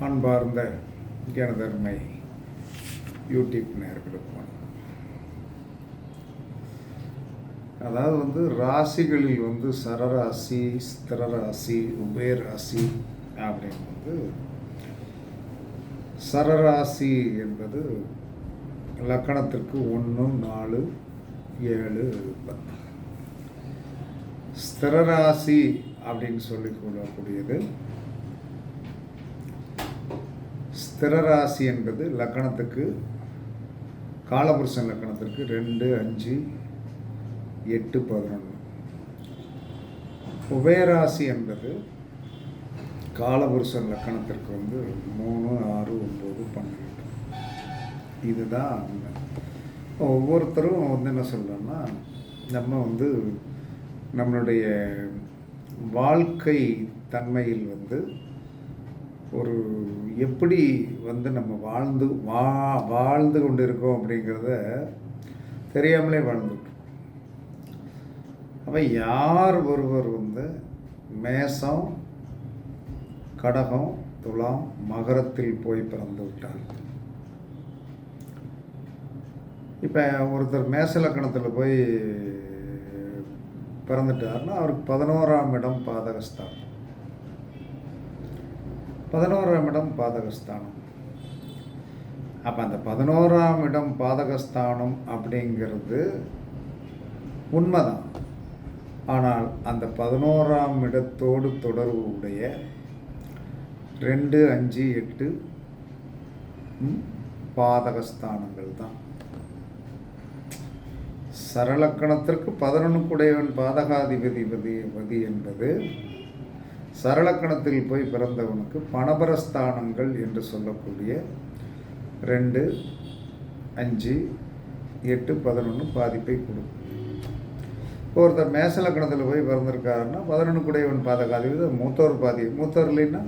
அன்பார்ந்த ஜனதர்மை யூடியூப் நேர்களுக்கு அதாவது வந்து ராசிகளில் வந்து சரராசி ஸ்திரராசி உபயராசி அப்படின்னு வந்து சரராசி என்பது லக்கணத்திற்கு ஒன்று நாலு ஏழு பத்து. ஸ்திரராசி அப்படின்னு சொல்லி கொள்ளக்கூடியது ஸ்திரராசி என்பது லக்கணத்துக்கு காலபுருஷன் லக்கணத்திற்கு ரெண்டு அஞ்சு எட்டு பதினொன்று உபயராசி என்பது காலபுருஷன் லக்கணத்திற்கு வந்து மூணு ஆறு ஒம்பது பன்னெண்டு இதுதான் ஒவ்வொருத்தரும் வந்து என்ன சொல்கிறோன்னா நம்ம வந்து நம்மளுடைய வாழ்க்கை தன்மையில் வந்து ஒரு எப்படி வந்து நம்ம வாழ்ந்து வா வாழ்ந்து கொண்டு இருக்கோம் அப்படிங்கிறத தெரியாமலே வாழ்ந்துட்டு. அப்போ யார் ஒருவர் வந்து மேசம் கடகம் துலாம் மகரத்தில் போய் பிறந்து விட்டார்? இப்போ ஒருத்தர் மேச லக்கணத்தில் போய் பிறந்துட்டாருன்னா அவருக்கு பதினோராம் இடம் பாதகஸ்தானம். பதினோராம் இடம் பாதகஸ்தானம். அப்போ அந்த பதினோராம் இடம் பாதகஸ்தானம் அப்படிங்கிறது உண்மைதான். ஆனால் அந்த பதினோராம் இடத்தோடு தொடர்பு உடைய ரெண்டு அஞ்சு எட்டு பாதகஸ்தானங்கள் தான். சரலக்கணத்திற்கு பதினொன்றுக்குடையவன் பாதகாதிபதி பதி என்பது சரளக்கணத்தில் போய் பிறந்தவனுக்கு பணபரஸ்தானங்கள் என்று சொல்லக்கூடிய ரெண்டு அஞ்சு எட்டு பதினொன்று பாதிப்பை கொடுக்கும். ஒருத்தர் மேசலக்கணத்தில் போய் பிறந்திருக்காருன்னா பதினொன்று குடையவன் பாதகாதிபதி மூத்தோர் பாதி மூத்தோர் இல்லைன்னா?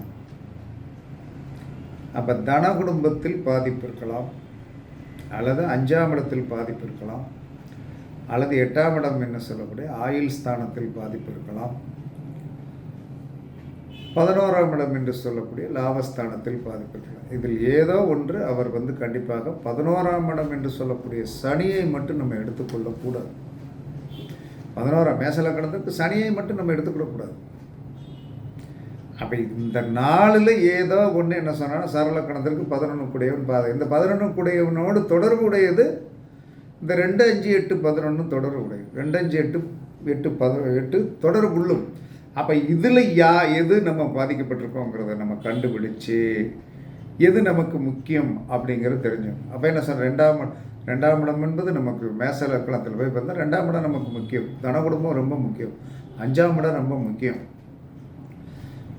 அப்போ தன குடும்பத்தில் பாதிப்பு இருக்கலாம் அல்லது அஞ்சாம் இடத்தில் பாதிப்பு இருக்கலாம் அல்லது எட்டாம் இடம் என்ன சொல்லக்கூடிய ஆயுள் ஸ்தானத்தில் பாதிப்பு இருக்கலாம். பதினோராம் இடம் என்று சொல்லக்கூடிய லாபஸ்தானத்தில் பாதிப்பு இதில் ஏதோ ஒன்று அவர் வந்து கண்டிப்பாக பதினோராம் இடம் என்று சொல்லக்கூடிய சனியை மட்டும் நம்ம எடுத்துக்கொள்ளக்கூடாது. பதினோராம் மேசலக்கணத்துக்கு சனியை மட்டும் நம்ம எடுத்துக்கொள்ளக்கூடாது. அப்போ இந்த நாளில் ஏதோ ஒன்று என்ன சொன்னாலும் சரலக்கணத்திற்கு பதினொன்று குடையவன் பாதை. இந்த பதினொன்று குடையவனோடு தொடர்புடையது இந்த ரெண்டு அஞ்சு எட்டு பதினொன்று தொடர்புடையது ரெண்டு அஞ்சு எட்டு எட்டு பத எட்டு தொடர்புள்ளும். அப்போ இதில் யா எது நம்ம பாதிக்கப்பட்டிருக்கோங்கிறத நம்ம கண்டுபிடிச்சு எது நமக்கு முக்கியம் அப்படிங்கிறது தெரிஞ்சும் அப்போ என்ன சார் ரெண்டாம் ரெண்டாம் இடம் என்பது நமக்கு மேசல குளத்தில் போய் பார்த்தா ரெண்டாம் இடம் நமக்கு முக்கியம். தன குடும்பம் ரொம்ப முக்கியம். அஞ்சாம் இடம் ரொம்ப முக்கியம்.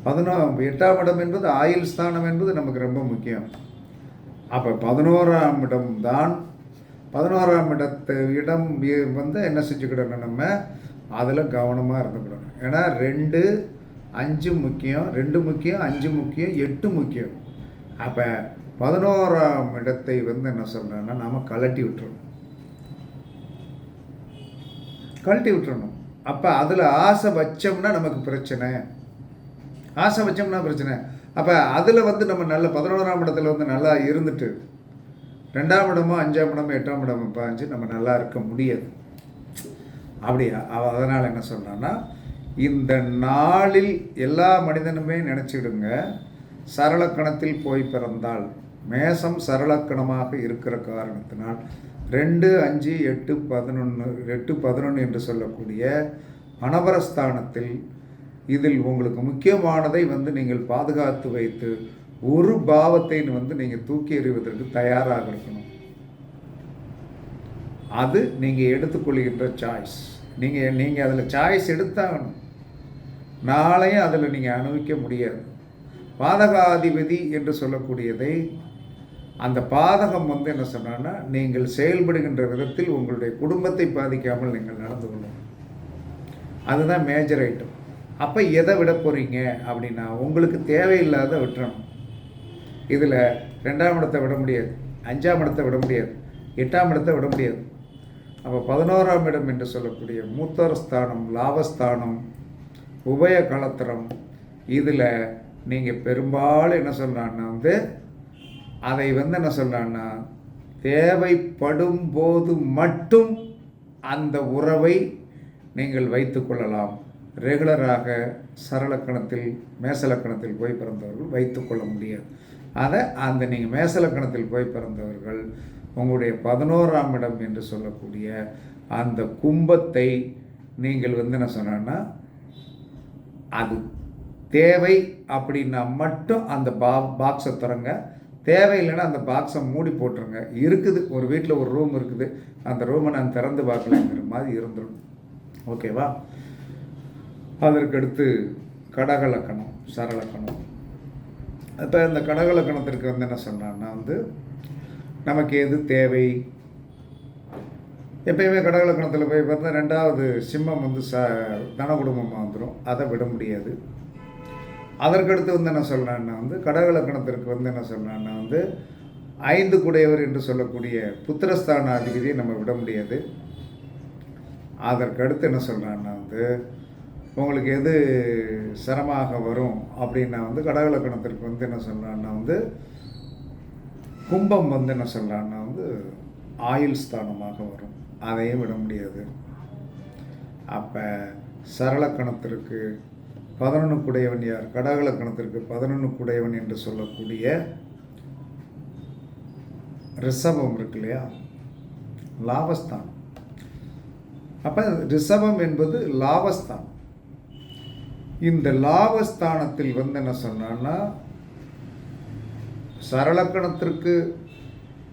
பதினோ எட்டாம் இடம் என்பது ஆயுள் ஸ்தானம் என்பது நமக்கு ரொம்ப முக்கியம். அப்போ பதினோராம் இடம் தான். பதினோராம் இடத்து இடம் வந்து என்ன செஞ்சுக்கிடணும் நம்ம? அதில் கவனமாக இருந்துக்கணும். ஏன்னா ரெண்டு அஞ்சு முக்கியம் ரெண்டு முக்கியம் அஞ்சு முக்கியம் எட்டு முக்கியம். அப்போ பதினோராம் இடத்தை வந்து என்ன சொல்கிறேன்னா நாம் கலட்டி விட்டுறணும். கழட்டி விட்டுறணும். அப்போ அதில் ஆசை வச்சோம்னா நமக்கு பிரச்சனை. ஆசை வச்சோம்னா பிரச்சனை. அப்போ அதில் வந்து நம்ம நல்ல பதினோராம் இடத்துல வந்து நல்லா இருந்துட்டு ரெண்டாம் இடமோ அஞ்சாம் இடமோ எட்டாம் இடமோ பாஞ்சு நம்ம நல்லா இருக்க முடியாது. அப்படியா? அதனால் என்ன சொல்கிறான்னா இந்த நாளில் எல்லா மனிதனுமே நினச்சிடுங்க சரளக்கணத்தில் போய் பிறந்தால் மேசம் சரளக்கணமாக இருக்கிற காரணத்தினால் ரெண்டு அஞ்சு எட்டு பதினொன்று எட்டு பதினொன்று என்று சொல்லக்கூடிய அனவரஸ்தானத்தில் இதில் உங்களுக்கு முக்கியமானதை வந்து நீங்கள் பாதுகாத்து வைத்து ஒரு பாவத்தை வந்து நீங்கள் தூக்கி எறிவதற்கு தயாராக இருக்கணும். அது நீங்கள் எடுத்துக்கொள்கின்ற சாய்ஸ் நீங்கள் நீங்கள் அதில் சாய்ஸ் எடுத்தாகணும். நாளையும் அதில் நீங்கள் அனுபவிக்க முடியாது. பாதகாதிபதி என்று சொல்லக்கூடியதை அந்த பாதகம் வந்து என்ன சொன்னான்னா நீங்கள் செயல்படுகின்ற விதத்தில் உங்களுடைய குடும்பத்தை பாதிக்காமல் நீங்கள் நடந்து கொள்ளணும் அதுதான் மேஜர் ஐட்டம் அப்போ எதை விட போகிறீங்க அப்படின்னா உங்களுக்கு தேவையில்லாத விட்டுறணும். இதில் ரெண்டாம் இடத்தை விட முடியாது அஞ்சாம் இடத்தை விட முடியாது எட்டாம் இடத்தை விட முடியாது. அப்போ பதினோராம் இடம் என்று சொல்லக்கூடிய மூத்தர் ஸ்தானம் லாபஸ்தானம் உபய கலத்திரம் இதில் நீங்கள் பெரும்பாலும் என்ன சொல்கிறான்னா வந்து அதை வந்து என்ன சொல்கிறான்னா தேவைப்படும் போது மட்டும் அந்த உறவை நீங்கள் வைத்துக்கொள்ளலாம் ரெகுலராக சரலக்கணத்தில் மேசலக்கணத்தில் போய் பிறந்தவர்கள் வைத்துக்கொள்ள முடியாது. அதை அந்த நீங்கள் மேசலக்கணத்தில் போய் பிறந்தவர்கள் உங்களுடைய பதினோராம் இடம் என்று சொல்லக்கூடிய அந்த கும்பத்தை நீங்கள் வந்து என்ன சொன்னா அது தேவை அப்படின்னா மட்டும் அந்த பா பாக்ஸை திறங்க தேவையில்லைன்னா அந்த பாக்ஸை மூடி போட்டுருங்க. இருக்குது ஒரு வீட்டில் ஒரு ரூம் இருக்குது. அந்த ரூமை நான் திறந்து பார்க்கலங்கிற மாதிரி இருந்துடும் ஓகேவா அதற்கடுத்து கடகலக்கணம் சரலக்கணம் இப்போ இந்த கடகலக்கணத்திற்கு வந்து என்ன சொன்னான்னா வந்து நமக்கு எது தேவை? எப்பயுமே கடகலக்கணத்தில் போய் பார்த்தா ரெண்டாவது சிம்மம் வந்து ச தன குடும்பமாக வந்துடும் அதை விட முடியாது. அதற்கடுத்து வந்து என்ன சொல்கிறேன்னா வந்து கடகலக்கணத்திற்கு வந்து என்ன சொல்கிறேன்னா வந்து ஐந்து குடையவர் என்று சொல்லக்கூடிய புத்திரஸ்தான அதிபதியை நம்ம விட முடியாது. அதற்கடுத்து என்ன சொல்கிறான்னா வந்து உங்களுக்கு எது சிரமமாக வரும் அப்படின்னா வந்து கடகலக்கணத்திற்கு வந்து என்ன சொல்கிறான்னா வந்து கும்பம் வந்து என்ன சொல்கிறான்னா வந்து ஆயுள் ஸ்தானமாக வரும். அதையும் விட முடியாது. அப்போ சரளக்கணத்திற்கு பதினொன்று குடையவன் யார்? கடகலக்கணத்திற்கு பதினொன்று குடையவன் என்று சொல்லக்கூடிய ரிஷபம் இருக்கு இல்லையா? லாபஸ்தான் அப்போ ரிஷபம் என்பது லாபஸ்தான் இந்த லாபஸ்தானத்தில் வந்து என்ன சொன்னான்னா சரளக்கணத்திற்கு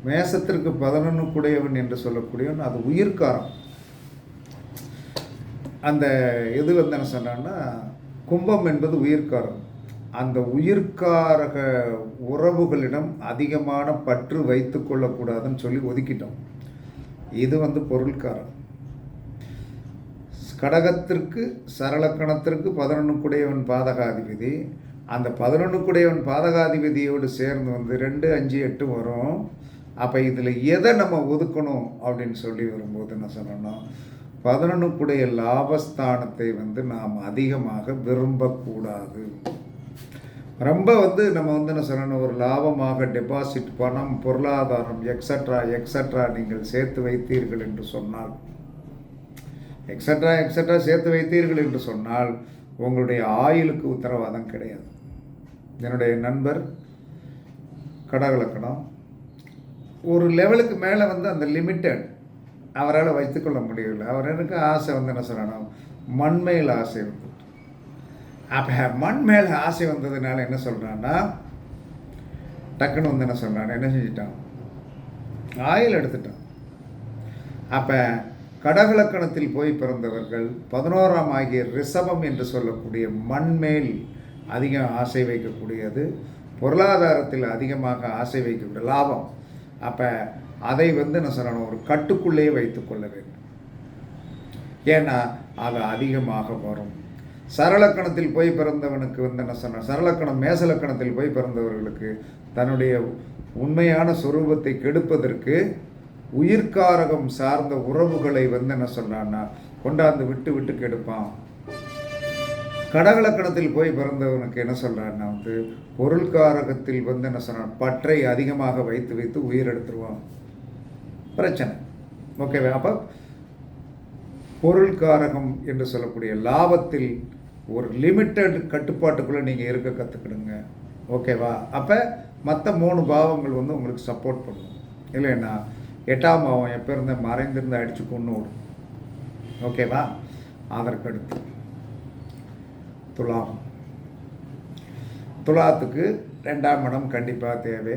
மேசத்திற்கு பதினொன்று குடையவன் என்று சொல்லக்கூடியவன் அது உயிர்காரம். அந்த இது வந்து என்ன சொன்னான்னா கும்பம் என்பது உயிர்காரம். அந்த உயிர்காரக உறவுகளிடம் அதிகமான பற்று வைத்து கொள்ளக்கூடாதுன்னு சொல்லி ஒதுக்கிட்டோம். இது வந்து பொருள்காரம். கடகத்திற்கு சரளக்கணத்திற்கு பதினொன்று குடையவன் பாதகாதிபதி. அந்த பதினொன்றுக்குடையவன் பாதகாதிபதியோடு சேர்ந்து வந்து ரெண்டு அஞ்சு எட்டு வரும். அப்போ இதில் எதை நம்ம ஒதுக்கணும் அப்படின்னு சொல்லி வரும்போது என்ன சொல்லணும்? பதினொன்றுக்குடைய லாபஸ்தானத்தை வந்து நாம் அதிகமாக விரும்பக்கூடாது. ரொம்ப வந்து நம்ம வந்து என்ன சொல்லணும்? ஒரு லாபமாக டெபாசிட் பணம் பொருளாதாரம் எக்ஸட்ரா எக்ஸட்ரா நீங்கள் சேர்த்து வைத்தீர்கள் என்று சொன்னால் எக்ஸட்ரா எக்ஸட்ரா சேர்த்து வைத்தீர்கள் என்று சொன்னால் உங்களுடைய ஆயுளுக்கு உத்தரவாதம் கிடையாது. என்னுடைய நண்பர் கடகலக்கணம். ஒரு லெவலுக்கு மேலே வந்து அந்த லிமிட்டட் அவரால் வைத்துக்கொள்ள முடியவில்லை. அவர் எனக்கு ஆசை வந்து என்ன சொல்லணும்? மண்மேல் ஆசை வந்து அப்போ மண் மேலே ஆசை வந்ததுனால என்ன சொல்கிறான்னா டக்குன்னு வந்து என்ன சொல்கிறான் என்ன செஞ்சிட்டான்? ஆயில் எடுத்துட்டான். அப்போ கடகலக்கணத்தில் போய் பிறந்தவர்கள் பதினோராம் ஆகிய ரிஷபம் என்று சொல்லக்கூடிய மண்மேல் அதிகம் ஆசை வைக்கக்கூடியது. பொருளாதாரத்தில் அதிகமாக ஆசை வைக்கக்கூடிய லாபம். அப்போ அதை வந்து என்ன சொல்லணும்? ஒரு கட்டுக்குள்ளே வைத்துக்கொள்ள வேண்டும். ஏன்னா அது அதிகமாக வரும். சரளக்கணத்தில் போய் பிறந்தவனுக்கு வந்து என்ன சொன்ன சரளக்கணம் மேசலக்கணத்தில் போய் பிறந்தவர்களுக்கு தன்னுடைய உண்மையான சொரூபத்தை கெடுப்பதற்கு உயிர்காரகம் சார்ந்த உறவுகளை வந்து என்ன சொன்னான்னா கொண்டாந்து விட்டு விட்டு கெடுப்பான். கடகலக்கணத்தில் போய் பிறந்தவனுக்கு என்ன சொல்கிறான்னா வந்து பொருள்காரகத்தில் வந்து என்ன சொல்கிறான் பற்றை அதிகமாக வைத்து வைத்து உயிர் எடுத்துருவான். பிரச்சனை. ஓகேவா அப்போ பொருள்காரகம் என்று சொல்லக்கூடிய லாபத்தில் ஒரு லிமிட்டட் கட்டுப்பாட்டுக்குள்ளே நீங்கள் இருக்க கற்றுக்கிடுங்க ஓகேவா அப்போ மற்ற மூணு பாவங்கள் வந்து உங்களுக்கு சப்போர்ட் பண்ணும். இல்லைன்னா எட்டாம் பாவம் எப்போ இருந்த மறைந்திருந்து அடித்து கொண்டு விடும் ஓகேவா அதற்கடுத்து. துலாம். துலாத்துக்கு ரெண்டாம் இடம் கண்டிப்பாக தேவை.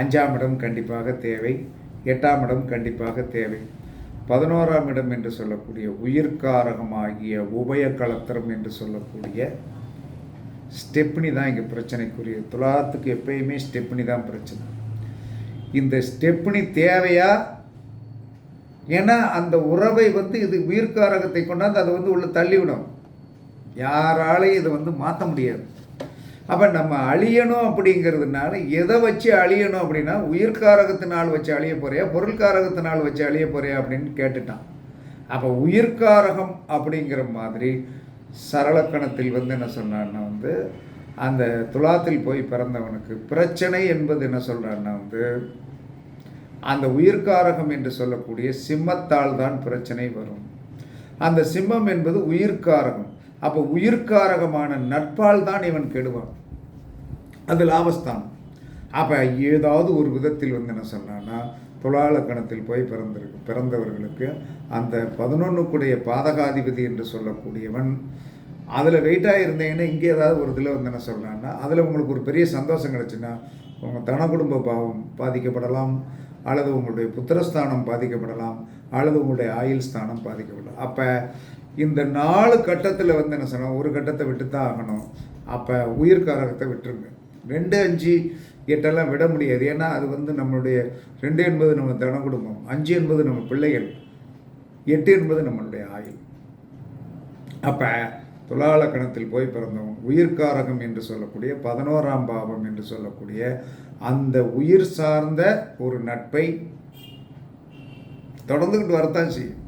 அஞ்சாம் இடம் கண்டிப்பாக தேவை. எட்டாம் இடம் கண்டிப்பாக தேவை. பதினோராம் இடம் என்று சொல்லக்கூடிய உயிர்காரகமாகிய உபய கலத்திரம் என்று சொல்லக்கூடிய ஸ்டெப்னி தான் இங்கே பிரச்சனைக்குரிய. துலாத்துக்கு எப்பயுமே ஸ்டெப்னி தான் பிரச்சனை. இந்த ஸ்டெப்னி தேவையா? ஏன்னா அந்த உறவை வந்து இது உயிர்காரகத்தை கொண்டாந்து அதை வந்து உள்ள தள்ளிவிடும். யாராலையும் இதை வந்து மாற்ற முடியாது. அப்போ நம்ம அழியணும் அப்படிங்கிறதுனால எதை வச்சு அழியணும் அப்படின்னா உயிர்காரகத்தினால் வச்சு அழிய போறியா பொருள்காரகத்தினால் வச்சு அழிய போறியா அப்படின்னு கேட்டுட்டான். அப்போ உயிர்காரகம் அப்படிங்கிற மாதிரி சரளக்கணத்தில் வந்து என்ன சொன்னான்னா வந்து அந்த துலாத்தில் போய் பிறந்தவனுக்கு பிரச்சனை என்பது என்ன சொல்கிறான்னா வந்து அந்த உயிர்காரகம் என்று சொல்லக்கூடிய சிம்மத்தால் தான் பிரச்சனை வரும். அந்த சிம்மம் என்பது உயிர்காரகம் அப்போ உயிர்காரகமான நட்பால் தான் இவன் கெடுவான். அது லாபஸ்தானம். அப்போ ஏதாவது ஒரு விதத்தில் வந்து என்ன சொன்னான்னா துலாலக்கணத்தில் போய் பிறந்திருக்கு பிறந்தவர்களுக்கு அந்த பதினொன்றுக்குடைய பாதகாதிபதி என்று சொல்லக்கூடியவன் அதில் வெயிட்டாக இருந்தீங்கன்னா இங்கே ஏதாவது ஒரு இதில் வந்து என்ன சொல்கிறான்னா அதில் உங்களுக்கு ஒரு பெரிய சந்தோஷம் கிடச்சுன்னா உங்கள் தன குடும்ப பாவம் பாதிக்கப்படலாம் அல்லது உங்களுடைய புத்திரஸ்தானம் பாதிக்கப்படலாம் அல்லது உங்களுடைய ஆயுள் ஸ்தானம் பாதிக்கப்படலாம். அப்போ இந்த நாலு கட்டத்தில் வந்து என்ன சொன்னால் ஒரு கட்டத்தை விட்டு தான் ஆகணும். அப்போ உயிர்காரகத்தை விட்டுருங்க. ரெண்டு அஞ்சு எட்டெல்லாம் விட முடியாது. ஏன்னா அது வந்து நம்மளுடைய ரெண்டு என்பது நம்ம தன குடும்பம் அஞ்சு என்பது நம்ம பிள்ளைகள் எட்டு என்பது நம்மளுடைய ஆயுள். அப்போ துலாலக்கணத்தில் போய் பிறந்தவன் உயிர்காரகம் என்று சொல்லக்கூடிய பதினோராம் பாவம் என்று சொல்லக்கூடிய அந்த உயிர் சார்ந்த ஒரு நட்பை தொடர்ந்துக்கிட்டு வரத்தான் செய்யும்.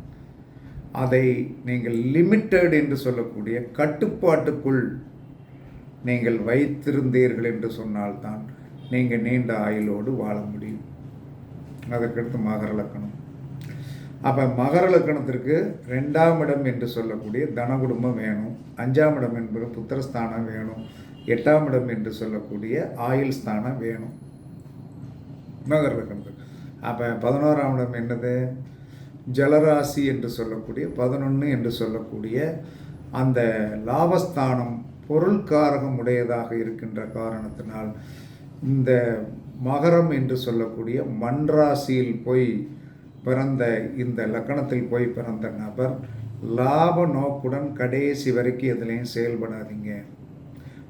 அதை நீங்கள் லிமிட்டட் என்று சொல்லக்கூடிய கட்டுப்பாட்டுக்குள் நீங்கள் வைத்திருந்தீர்கள் என்று சொன்னால்தான் நீங்கள் நீண்ட ஆயுளோடு வாழ முடியும். அதற்கடுத்து மகர லக்கணம். அப்போ மகர லக்கணத்திற்கு ரெண்டாம் இடம் என்று சொல்லக்கூடிய தனகுடும்பம் வேணும். அஞ்சாம் இடம் என்பது புத்திரஸ்தானம் வேணும். எட்டாம் இடம் என்று சொல்லக்கூடிய ஆயுள் ஸ்தானம் வேணும். மகர லக்கணத்துக்கு. அப்போ பதினோராம் இடம் என்னது? ஜலராசி என்று சொல்லக்கூடிய பதினொன்று என்று சொல்லக்கூடிய அந்த லாபஸ்தானம் பொருள்காரகம் உடையதாக இருக்கின்ற காரணத்தினால் இந்த மகரம் என்று சொல்லக்கூடிய மண்ராசியில் போய் பிறந்த இந்த லக்கணத்தில் போய் பிறந்த நபர் லாப நோக்குடன் கடைசி வரைக்கும் எதுலேயும் செயல்படாதீங்க.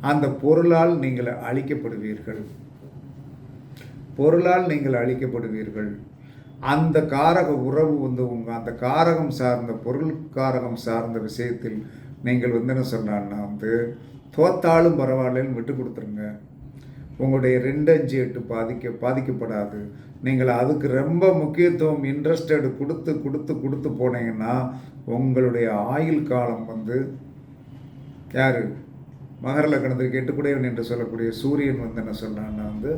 அந்த பொருளால் நீங்கள் அழிக்கப்படுவீர்கள். பொருளால் நீங்கள் அழிக்கப்படுவீர்கள். அந்த காரக உறவு வந்து உங்கள் அந்த காரகம் சார்ந்த பொருள் காரகம் சார்ந்த விஷயத்தில் நீங்கள் வந்து என்ன சொன்னான்னா வந்து தோத்தாலும் பரவாயில்லன்னு விட்டு கொடுத்துருங்க. உங்களுடைய ரெண்டு அஞ்சு எட்டு பாதிக்க பாதிக்கப்படாது. நீங்கள் அதுக்கு ரொம்ப முக்கியத்துவம் இன்ட்ரெஸ்டட் கொடுத்து கொடுத்து கொடுத்து போனீங்கன்னா உங்களுடைய ஆயுள் காலம் வந்து யார்? மகர லக்கணத்துக்கு எட்டுக்குடையவன் என்று சொல்லக்கூடிய சூரியன் வந்து என்ன சொல்கிறான்னா வந்து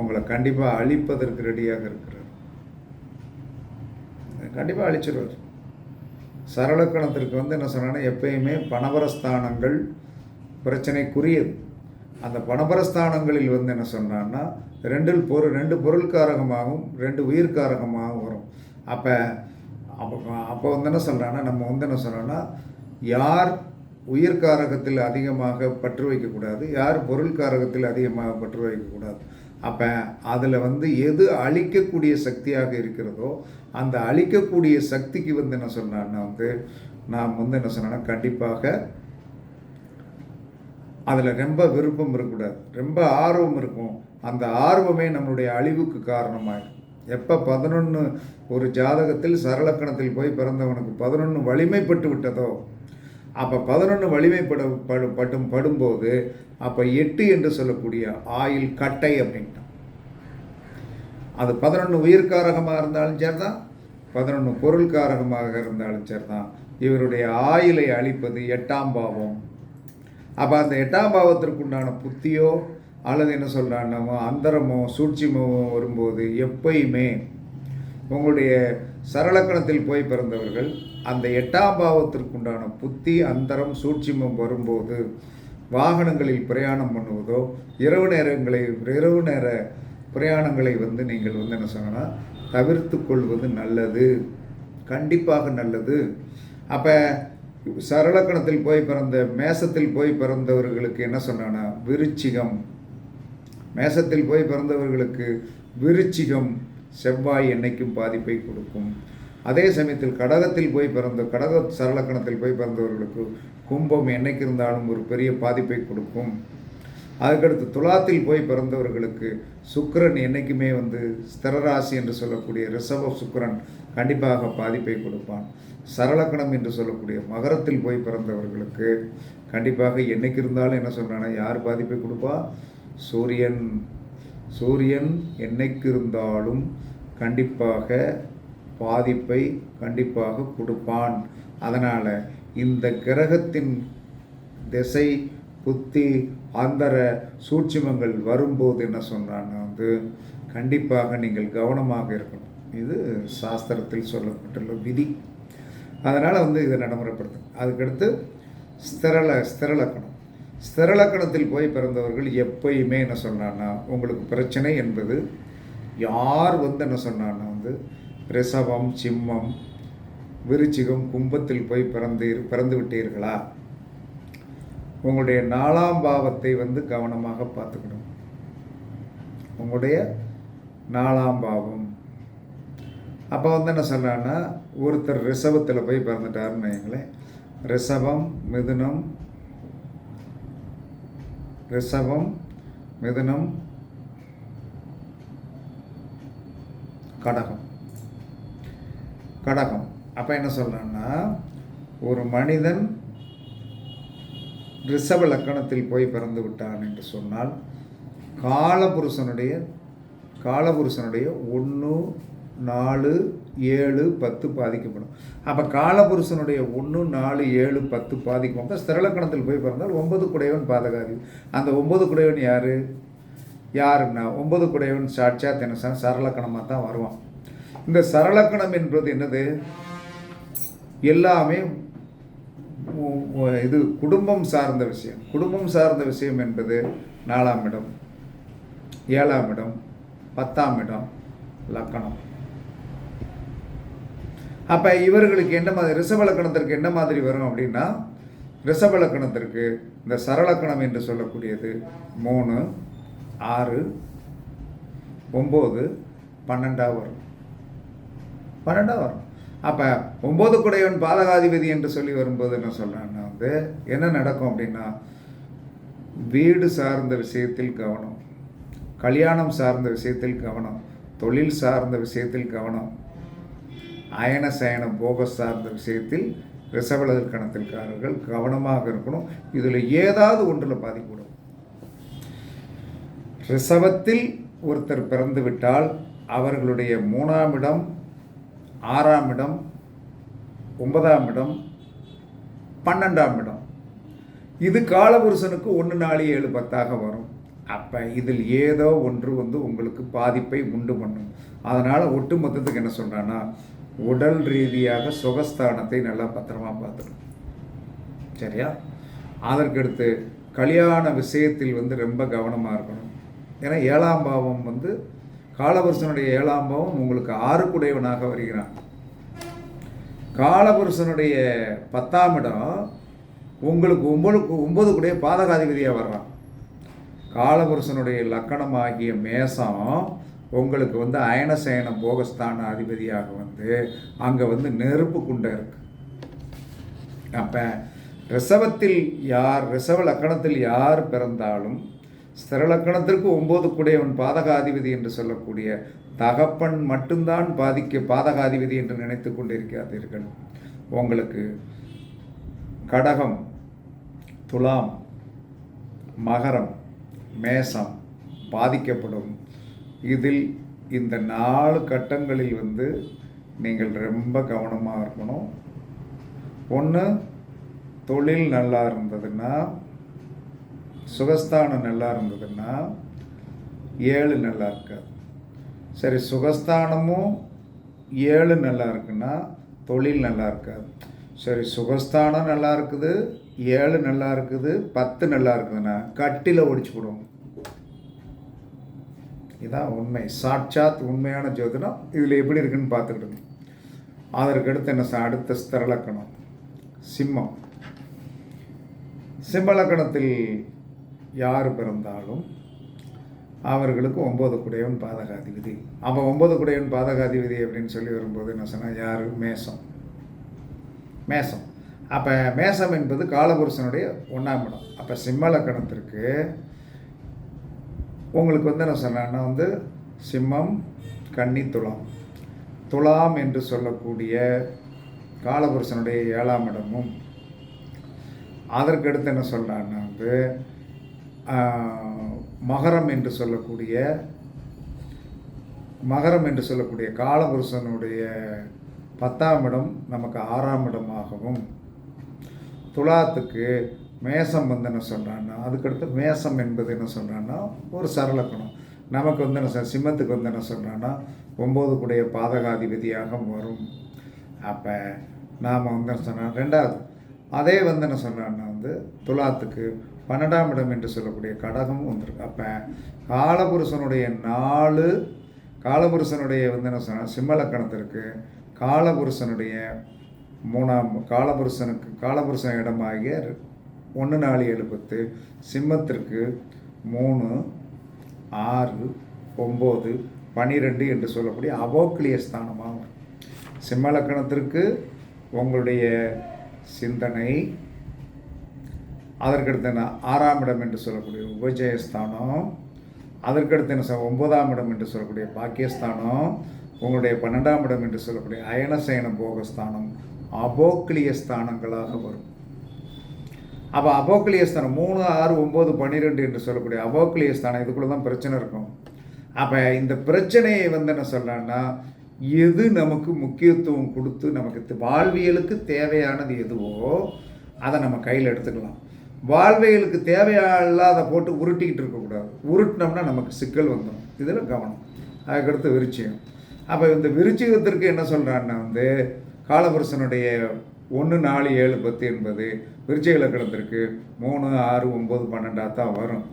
உங்களை கண்டிப்பாக அழிப்பதற்கு ரெடியாக இருக்கிறார். கண்டிப்பாக அழிச்சிருவார். சரளக்கணத்திற்கு வந்து என்ன சொன்னால் எப்பயுமே பணவரஸ்தானங்கள் பிரச்சனைக்குரியது. அந்த பணபரஸ்தானங்களில் வந்து என்ன சொன்னான்னா ரெண்டில் பொருள் ரெண்டு பொருள்காரகமாகவும் ரெண்டு உயிர்காரகமாகவும் வரும். அப்போ அப்போ அப்போ வந்து என்ன சொல்கிறான்னா நம்ம வந்து என்ன சொல்கிறோன்னா யார் உயிர்காரகத்தில் அதிகமாக பற்று வைக்கக்கூடாது யார் பொருள்காரகத்தில் அதிகமாக பற்று வைக்கக்கூடாது. அப்போ அதில் வந்து எது அழிக்கக்கூடிய சக்தியாக இருக்கிறதோ அந்த அழிக்கக்கூடிய சக்திக்கு வந்து என்ன சொன்னான்னா வந்து நாம் வந்து என்ன சொன்னோன்னா கண்டிப்பாக அதில் ரொம்ப விருப்பம் இருக்கக்கூடாது. ரொம்ப ஆர்வம் இருக்கும். அந்த ஆர்வமே நம்மளுடைய அழிவுக்கு காரணமாயிடும். எப்போ பதினொன்று ஒரு ஜாதகத்தில் சரளக்கணத்தில் போய் பிறந்தவனுக்கு பதினொன்று வலிமைப்பட்டு விட்டதோ அப்போ பதினொன்று வலிமைப்படும் படு பட்டும் படும்போது அப்போ எட்டு என்று சொல்லக்கூடிய ஆயில் கட்டை அப்படின்ட்டான். அது பதினொன்று உயிர்காரகமாக இருந்தாலும் சரிதான் பதினொன்று பொருள்காரகமாக இருந்தாலும் சரிதான். இவருடைய ஆயிலை அழிப்பது எட்டாம் பாவம். அப்போ அந்த எட்டாம் பாவத்திற்குண்டான புத்தியோ அல்லது என்ன சொல்கிறான்னமோ அந்தரமோ சூட்சிமோ வரும்போது எப்பயுமே உங்களுடைய சரளக்கணத்தில் போய் பிறந்தவர்கள் அந்த எட்டாம் பாவத்திற்குண்டான புத்தி அந்தரம் சூட்சிமம் வரும்போது வாகனங்களில் பிரயாணம் பண்ணுவதோ இரவு நேரங்களை இரவு நேர பிரயாணங்களை வந்து நீங்கள் வந்து என்ன சொன்னால் தவிர்த்து கொள்வது நல்லது. கண்டிப்பாக நல்லது. அப்போ சரளக்கணத்தில் போய் பிறந்த மேசத்தில் போய் பிறந்தவர்களுக்கு என்ன சொன்னான்னா விருச்சிகம். மேசத்தில் போய் பிறந்தவர்களுக்கு விருச்சிகம் செவ்வாய் என்னைக்கும் பாதிப்பை கொடுக்கும். அதே சமயத்தில் கடகத்தில் போய் பிறந்த கடக சரளக்கணத்தில் போய் பிறந்தவர்களுக்கு கும்பம் என்னைக்கு இருந்தாலும் ஒரு பெரிய பாதிப்பை கொடுக்கும். அதுக்கடுத்து துலாத்தில் போய் பிறந்தவர்களுக்கு சுக்கிரன் என்றைக்குமே வந்து ஸ்திரராசி என்று சொல்லக்கூடிய ரிஷப சுக்கரன் கண்டிப்பாக பாதிப்பை கொடுப்பான். சரளக்கணம் என்று சொல்லக்கூடிய மகரத்தில் போய் பிறந்தவர்களுக்கு கண்டிப்பாக என்னைக்கு இருந்தாலும் என்ன சொல்கிறானா யார் பாதிப்பை கொடுப்பா? சூரியன். சூரியன் என்னைக்கு இருந்தாலும் கண்டிப்பாக பாதிப்பை கண்டிப்பாக கொடுப்பான். அதனால் இந்த கிரகத்தின் திசை புத்தி அந்தர சூட்சிமங்கள் வரும்போது என்ன சொல்கிறான்னா வந்து கண்டிப்பாக நீங்கள் கவனமாக இருக்கணும். இது சாஸ்திரத்தில் சொல்லப்பட்டுள்ள விதி. அதனால் வந்து இதை நடைமுறைப்படுத்தும் அதுக்கடுத்து ஸ்திரல ஸ்திரலக்கணம். ஸ்திரலக்கணத்தில் போய் பிறந்தவர்கள் எப்பயுமே என்ன சொன்னான்னா உங்களுக்கு பிரச்சனை என்பது யார் வந்து என்ன சொன்னான்னா வந்து ரிசவம் சிம்மம் விருச்சிகம் கும்பத்தில் போய் பிறந்து பிறந்து விட்டீர்களா உங்களுடைய நாலாம் பாவத்தை வந்து கவனமாக பார்த்துக்கணும். உங்களுடைய நாலாம் பாவம். அப்போ வந்து என்ன சொன்னான்னா ஒருத்தர் ரிசவத்தில் போய் பிறந்துட்டாருன்னு வைங்களேன். ரிசவம் மிதுனம் ரிஷபம் மிதுனம் கடகம். கடகம். அப்போ என்ன சொல்கிறேன்னா ஒரு மனிதன் ரிஷப லக்கணத்தில் போய் பிறந்து விட்டான் என்று சொன்னால் காலபுருஷனுடைய காலபுருஷனுடைய ஒன்று நாலு ஏழு பத்து பாதிக்கப்படும். அப்போ காலபுருஷனுடைய ஒன்று நாலு ஏழு பத்து பாதிக்கும். அப்போ ஸ்திரலக்கணத்தில் போய் பிறந்தால் ஒன்பது குடையவன் பாதகாதி. அந்த ஒன்பது குடையவன் யார்? யாருன்னா ஒன்பது குடையவன் சாட்சியா தினசன் சரலக்கணமாக தான் வருவான். இந்த சரலக்கணம் என்பது என்னது? எல்லாமே இது குடும்பம் சார்ந்த விஷயம். குடும்பம் சார்ந்த விஷயம் என்பது நாலாம் இடம் ஏழாம் இடம் பத்தாம் இடம் லக்கணம். அப்போ இவர்களுக்கு என்ன மாதிரி ரிஷபலக்கணத்திற்கு என்ன மாதிரி வரும் அப்படின்னா ரிஷபலக்கணத்திற்கு இந்த சரலக்கணம் என்று சொல்லக்கூடியது மூணு ஆறு ஒம்பது பன்னெண்டாக வரும். பன்னெண்டாக வரும். அப்போ ஒம்பது குடையவன் பாதகாதிபதி என்று சொல்லி வரும்போது என்ன சொல்கிறேன்னா வந்து என்ன நடக்கும் அப்படின்னா வீடு சார்ந்த விஷயத்தில் கவனம் கல்யாணம் சார்ந்த விஷயத்தில் கவனம் தொழில் சார்ந்த விஷயத்தில் கவனம் அயன சயன போக சார்ந்த விஷயத்தில் ரிசவலர் கணத்தில்காரர்கள் கவனமாக இருக்கணும். இதில் ஏதாவது ஒன்றில் பாதிக்கூடும். ரிசவத்தில் ஒருத்தர் பிறந்துவிட்டால் அவர்களுடைய மூணாம் இடம் ஆறாம் இடம் ஒன்பதாம் இடம் பன்னெண்டாம் இடம். இது காலபுருஷனுக்கு ஒன்று நாலு ஏழு பத்தாக வரும். அப்போ இதில் ஏதோ ஒன்று வந்து உங்களுக்கு பாதிப்பை உண்டு பண்ணும். அதனால் ஒட்டு மொத்தத்துக்கு என்ன சொல்கிறான்னா உடல் ரீதியாக சுகஸ்தானத்தை நல்லா பத்திரமா பார்த்துக்கணும். சரியா? அதற்கடுத்து கல்யாண விஷயத்தில் வந்து ரொம்ப கவனமாக இருக்கணும். ஏன்னா ஏழாம் பாவம் வந்து காலபுருஷனுடைய ஏழாம் பாவம் உங்களுக்கு ஆறுக்குடையவனாக வருகிறான். காலபுருஷனுடைய பத்தாம் இடம் உங்களுக்கு ஒன்பது ஒன்பது கூடிய பாதகாதிபதியாக வர்றான். காலபுருஷனுடைய லக்கணமாகிய மேசம் உங்களுக்கு வந்து அயனசயன போகஸ்தான அதிபதியாக வந்து அங்கே வந்து நெருப்பு குண்டை இருக்கு. அப்போ ரிசவத்தில் யார் ரிசவ லக்கணத்தில் யார் பிறந்தாலும் ஸ்திர லக்கணத்திற்கு ஒம்பது குடையவன் பாதகாதிபதி என்று சொல்லக்கூடிய தகப்பன் மட்டும்தான் பாதிக்க பாதகாதிபதி என்று நினைத்து கொண்டிருக்காதீர்கள். உங்களுக்கு கடகம் துலாம் மகரம் மேசம் பாதிக்கப்படும். இதில் இந்த நாலு கட்டங்களில் வந்து நீங்கள் ரொம்ப கவனமாக இருக்கணும். ஒன்று தொழில் நல்லா இருந்ததுன்னா சுகஸ்தானம் நல்லா இருந்ததுன்னா ஏழு நல்லா இருக்காது சரி சுகஸ்தானமும் ஏழு நல்லா இருக்குன்னா தொழில் நல்லா இருக்காது சரி சுகஸ்தானம் நல்லா இருக்குது ஏழு நல்லா இருக்குது பத்து நல்லா இருக்குதுன்னா கட்டில ஒடிச்சு போடுவோம். இதுதான் உண்மை. சாட்சாத் உண்மையான ஜோதிடம் இதில் எப்படி இருக்குன்னு பார்த்துக்கிடுங்க. அதற்கு அடுத்து என்ன ச- அடுத்த ஸ்திரலக்கணம் சிம்மம். சிம்மலக்கணத்தில் யார் பிறந்தாலும் அவர்களுக்கு ஒம்பது குடையவன் பாதகாதிபதி. அப்போ ஒம்பது குடையவன் பாதகாதிபதி அப்படின்னு சொல்லி வரும்போது என்ன சொன்னால் யார்? மேசம். மேசம். அப்போ மேசம் என்பது காலபுருஷனுடைய ஒன்றாம் இடம். அப்போ சிம்ம லக்கணத்திற்கு உங்களுக்கு வந்து என்ன சொன்னேன்னா வந்து சிம்மம் கன்னி துலாம். துலாம் என்று சொல்லக்கூடிய காலபுருஷனுடைய ஏழாம் இடமும். அதற்கடுத்து என்ன சொல்கிறான்னா வந்து மகரம் என்று சொல்லக்கூடிய மகரம் என்று சொல்லக்கூடிய காலபுருஷனுடைய பத்தாம் இடம் நமக்கு ஆறாம் இடமாகவும். துலாத்துக்கு மேசம் வந்து என்ன சொல்கிறான்னா அதுக்கடுத்து மேசம் என்பது என்ன சொல்கிறான்னா ஒரு சரலக்கணம் நமக்கு வந்து என்ன சொல் சிம்மத்துக்கு வந்து என்ன சொல்கிறான்னா ஒம்பது கூடைய பாதகாதிபதியாக வரும். அப்போ நாம் வந்து என்ன சொன்னால் ரெண்டாவது அதே வந்து என்ன சொல்கிறான்னா வந்து துலாத்துக்கு பன்னெண்டாம் இடம் என்று சொல்லக்கூடிய கடகமும் வந்திருக்கு. அப்போ காலபுருஷனுடைய நாலு காலபுருஷனுடைய வந்து என்ன சொன்னால் சிம்மலக்கணத்திற்கு காலபுருஷனுடைய மூணாம் காலபுருஷனுக்கு காலபுருஷன் இடமாகிய ஒன்று நாலு ஏழு பத்து சிம்மத்திற்கு மூணு ஆறு ஒம்பது பன்னிரெண்டு என்று சொல்லக்கூடிய அவோக்கிளிய ஸ்தானமாக சிம்ம லக்கணத்திற்கு உங்களுடைய சிந்தனை அதற்கடுத்து என்ன? ஆறாம் இடம் என்று சொல்லக்கூடிய உபஜயஸ்தானம் அதற்கடுத்து என்ன ஒன்பதாம் இடம் என்று சொல்லக்கூடிய பாக்கியஸ்தானம் உங்களுடைய பன்னெண்டாம் இடம் என்று சொல்லக்கூடிய அயனசயன போகஸ்தானம் அபோக்லிய ஸ்தானங்களாக வரும். அப்போ அபோக்கிலியஸ்தானம் மூணு ஆறு ஒம்பது பன்னிரெண்டு என்று சொல்லக்கூடிய அபோக்லியஸ்தானம் இதுக்குள்ளே தான் பிரச்சனை இருக்கும். அப்போ இந்த பிரச்சனையை வந்து என்ன சொல்கிறான்னா எது நமக்கு முக்கியத்துவம் கொடுத்து நமக்கு வாழ்வியலுக்கு தேவையானது எதுவோ அதை நம்ம கையில் எடுத்துக்கலாம். வாழ்வியலுக்கு தேவையில்லாத போட்டு உருட்டிக்கிட்டு இருக்கக்கூடாது உருட்டினோம்னா நமக்கு சிக்கல் வந்துடும் இதில் கவனம். அதுக்கடுத்து விருச்சியம் அப்போ இந்த விருச்சிகத்திற்கு என்ன சொல்கிறான்னா வந்து காலபுருஷனுடைய ஒன்று நாலு ஏழு பத்து என்பது விருச்சிக இலக்கணத்திற்கு மூணு ஆறு ஒம்பது பன்னெண்டாக தான் வரும்.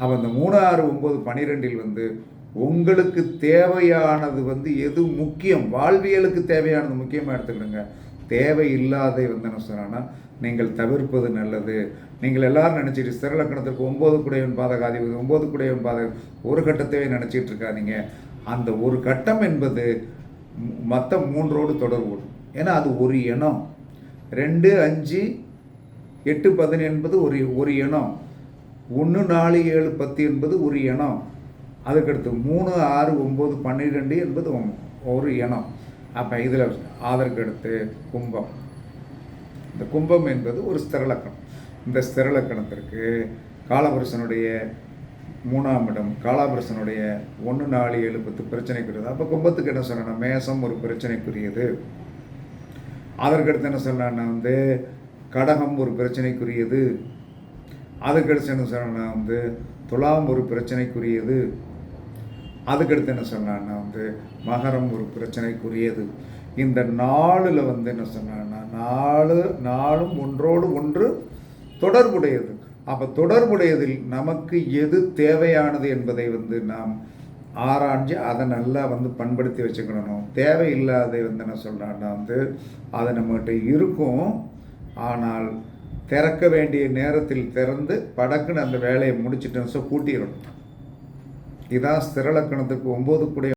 அப்போ அந்த மூணு ஆறு ஒம்பது பன்னிரெண்டில் வந்து உங்களுக்கு தேவையானது வந்து எது முக்கியம்? வாழ்வியலுக்கு தேவையானது முக்கியமாக எடுத்துக்கிடுங்க. தேவை இல்லாத வந்து என்ன சொல்கிறான்னா நீங்கள் தவிர்ப்பது நல்லது. நீங்கள் எல்லாரும் நினச்சிட்டு சிறலக்கணத்திற்கு ஒம்பது குடையவன் பாதகாதிபதி ஒம்பது குடையவன் பாத ஒரு கட்டத்தையே நினச்சிட்டு இருக்காதீங்க. அந்த ஒரு கட்டம் என்பது மற்ற மூன்றோடு தொடர்பு ஏன்னா அது ஒரு இனம். ரெண்டு அஞ்சு எட்டு பதினு என்பது ஒரு ஒரு இனம். ஒன்று நாலு ஏழு பத்து என்பது ஒரு இனம். அதுக்கடுத்து மூணு ஆறு ஒம்பது பன்னிரெண்டு என்பது ஒ- ஒரு இனம். அப்போ இதில் அதற்கடுத்து கும்பம். இந்த கும்பம் என்பது ஒரு ஸ்திரலக்கணம். இந்த ஸ்திரலக்கணத்திற்கு காலபுருஷனுடைய மூணாம் இடம் காலாபுருஷனுடைய ஒன்று நாலு ஏழு பத்து பிரச்சனைக்குரியது. அப்போ கும்பத்துக்கு என்ன சொல்லணும்? மேசம் ஒரு பிரச்சனைக்குரியது. அதற்கடுத்து என்ன சொல்லலாம்னா வந்து கடகம் ஒரு பிரச்சனைக்குரியது. அதுக்கடுத்து என்ன சொல்லலாம்னா வந்து துலாம் ஒரு பிரச்சனைக்குரியது. அதுக்கடுத்து என்ன சொன்னான்னா வந்து மகரம் ஒரு பிரச்சனைக்குரியது. இந்த நாளில் வந்து என்ன சொன்னான்னா நாலு நாளும் ஒன்றோடு ஒன்று தொடர்புடையது. அப்போ தொடர்புடையதில் நமக்கு எது தேவையானது என்பதை வந்து நாம் ஆராய்ஞ்சு அதை நல்லா வந்து பண்படுத்தி வச்சுக்கணும். தேவையில்லாத வந்து என்ன சொல்கிறான்னா வந்து அது நம்மகிட்ட இருக்கும். ஆனால் திறக்க வேண்டிய நேரத்தில் திறந்து படக்குன்னு அந்த வேலையை முடிச்சிட்டு கூட்டிடணும். இதான் ஸ்திரலக்கணத்துக்கு ஒம்பது கூடிய